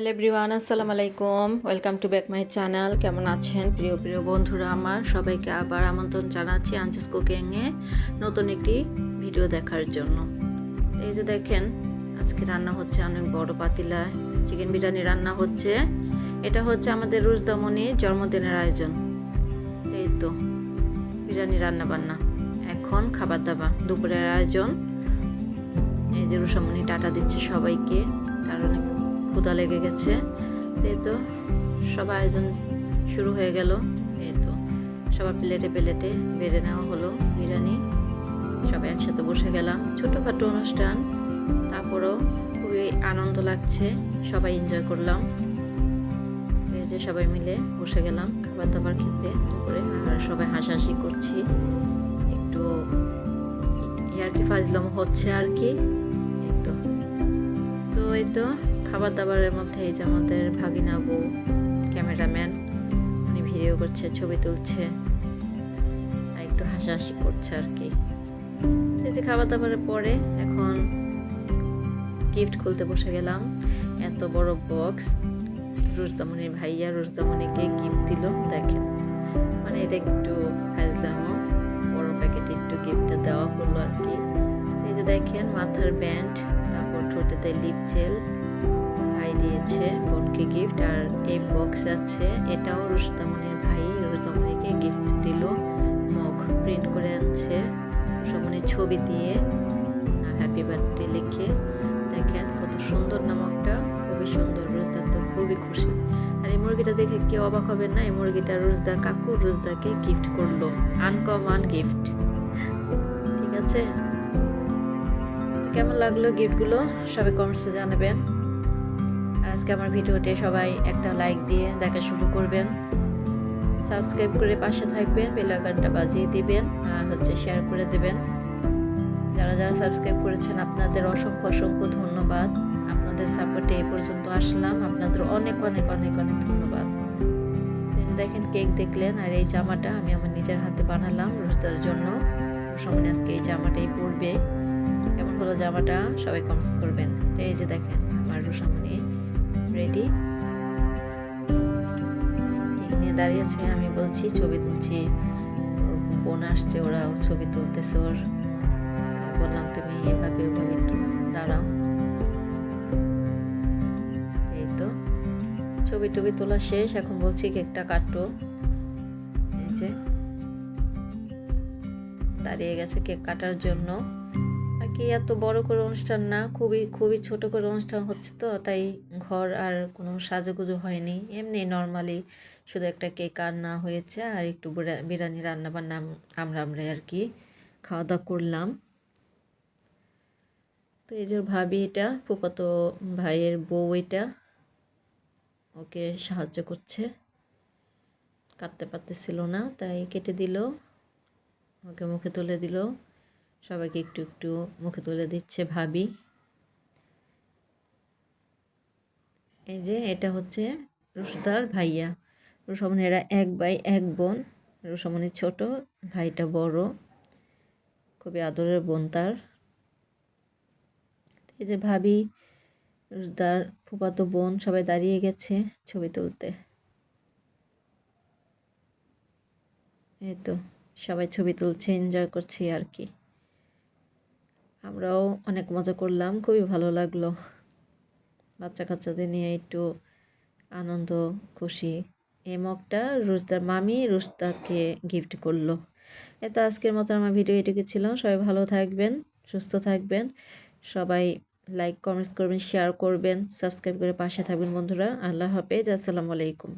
Hello everyone, আসসালামু আলাইকুম। Welcome to back my channel কেমন আছেন? প্রিয় প্রিয় বন্ধুরা আমার, সবাইকে আবার আমন্ত্রণ জানাচ্ছি আঞ্জুস কুকিংয়ে নতুন একটি ভিডিও দেখার জন্য। এই যে দেখেন, আজকে রান্না হচ্ছে অনেক বড় পাতিলায় চিকেন বিরিয়ানি রান্না হচ্ছে। এটা হচ্ছে আমাদের রুজদামণি জন্মদিনের আয়োজন। এই তো, বিরিয়ানি রান্না বান্না এখন খাবার দাবার, দুপুরের আয়োজন। এই যে রুষামণি টাটা দিচ্ছে সবাইকে কারণ ক্ষুদা লেগে গেছে। এই তো, সব আয়োজন শুরু হয়ে গেল। এই তো, সবার প্লেটে প্লেটে বেড়ে নেওয়া হলো বিরিয়ানি। সবাই একসাথে বসে গেলাম। ছোটোখাটো অনুষ্ঠান, তারপরেও খুবই আনন্দ লাগছে। সবাই এনজয় করলাম। এই যে সবাই মিলে বসে গেলাম খাবার দাবার খেতে আর সবাই হাসাহাসি করছি। একটু ইয়ার কি ফাজলাম হচ্ছে আর কি। এই তো। তো এই তো খাবার দাবারের মধ্যে এই যে আমাদের ভাগিনা বউ, ক্যামেরাম্যান, উনি ভিডিও করছে, ছবি তুলছে, আর একটু হাসাহাসি করছে আর কি। এই যে খাবার দাবারের পরে এখন গিফট খুলতে বসে গেলাম। এত বড় বক্স রুজদামণির ভাইয়া রুজদামণিকে গিফট দিল, দেখেন। মানে এটা একটু ফাজলামো বড় প্যাকেটে একটু গিফটটা দেওয়া হলো আর কি। এই যে দেখেন, মাথার ব্যান্ড তারপর ঠোঁটেতে লিপ জেল ভাই দিয়েছে বোনকে গিফট আর এই বক্স আছে। এটাও রুশতামনির ভাই রুশতামনিকে গিফট দিল। মগ প্রিন্ট করে আনছে। রুশতামনির ছবি দিয়ে, আর হ্যাপি বার্থডে লিখে। দেখেন কত সুন্দর নামকটা, খুবই সুন্দর রোজদার তো খুবই খুশি। আর এই মুরগিটা দেখে কেউ অবাক হবে না, এই মুরগিটা রোজদার কাকু রোজদাকে গিফট করল। আনকমন গিফট ঠিক আছে? কেমন লাগল গিফটগুলো সবাই কমেন্টসে জানাবেন। আজকে আমার ভিডিওতে সবাই একটা লাইক দিয়ে দেখা শুরু করবেন। সাবস্ক্রাইব করে পাশে থাকবেন বেলাগানটা বাজিয়ে দিবেন, আর হচ্ছে শেয়ার করে দেবেন। যারা যারা সাবস্ক্রাইব করেছেন, আপনাদের অসংখ্য অসংখ্য ধন্যবাদ। আপনাদের সাপোর্টে এই পর্যন্ত আসলাম। আপনাদের অনেক অনেক অনেক অনেক ধন্যবাদ। দেখেন কেক দেখলেন, আর এই জামাটা আমি আমার নিজের হাতে বানালাম রোজদার জন্য। সামনে আজকে এই জামাটাই পরবে। কেমন হলো জামাটা? সবাই কমেন্টস করবেন। তো এই যে দেখেন, আমার রুসামণি রেডি নিয়ে দাঁড়িয়েছে আমি বলছি, ছবি তুলছি। বোন আসছে, ওরা ছবি তুলতেছে ওর। বললাম, তুমি এভাবে ওভাবে একটু দাঁড়াও। এই তো, ছবি টবি তোলা শেষ। এখন বলছি, কেকটা কাটো এই যে, দাঁড়িয়ে গেছে কেক কাটার জন্য। কি এত বড় করে অনুষ্ঠান না, খুবই খুবই ছোট করে অনুষ্ঠান হচ্ছে তো, তাই ঘর আর কোনো সাজুগুজু হয়নি। এমনি নর্মালি শুধু একটা কেক রান্না হয়েছে আর একটু বিরিয়ানি রান্না বান্না আমরা আমরা আর কি খাওয়া দাওয়া করলাম। তো এই যে ভাবি এটা ফুপাতো ভাইয়ের বউ এটা, ওকে সাহায্য করছে। কাটতে পারতেছিল না, তাই কেটে দিল, ওকে মুখে তুলে দিল। সবাইকে একটু একটু মুখে তুলে দিচ্ছে ভাবি। এই যে এটা হচ্ছে রুশদার ভাইয়া। রুসমনি এরা এক ভাই, এক বোন। রুসমনি ছোট, ভাইটা বড়। খুবই আদরের বোন তার। এই যে ভাবি, রুশদার ফুপাতো বোন সবাই দাঁড়িয়ে গেছে ছবি তুলতে। এই তো সবাই ছবি তুলছে এনজয় করছি আর কি। আমরাও অনেক মজা করলাম, খুবই ভালো লাগল। বাচ্চা কাচ্চাদের নিয়ে একটু আনন্দ, খুশি। এই মগটা রুশদার মামি রুশদাকে গিফট করল। এত আজকের মতো আমার ভিডিও এটুকু ছিল। সবাই ভালো থাকবেন, সুস্থ থাকবেন। সবাই লাইক কমেন্টস করবেন শেয়ার করবেন সাবস্ক্রাইব করে পাশে থাকবেন বন্ধুরা। আল্লাহ হাফেজ, আসসালামু আলাইকুম।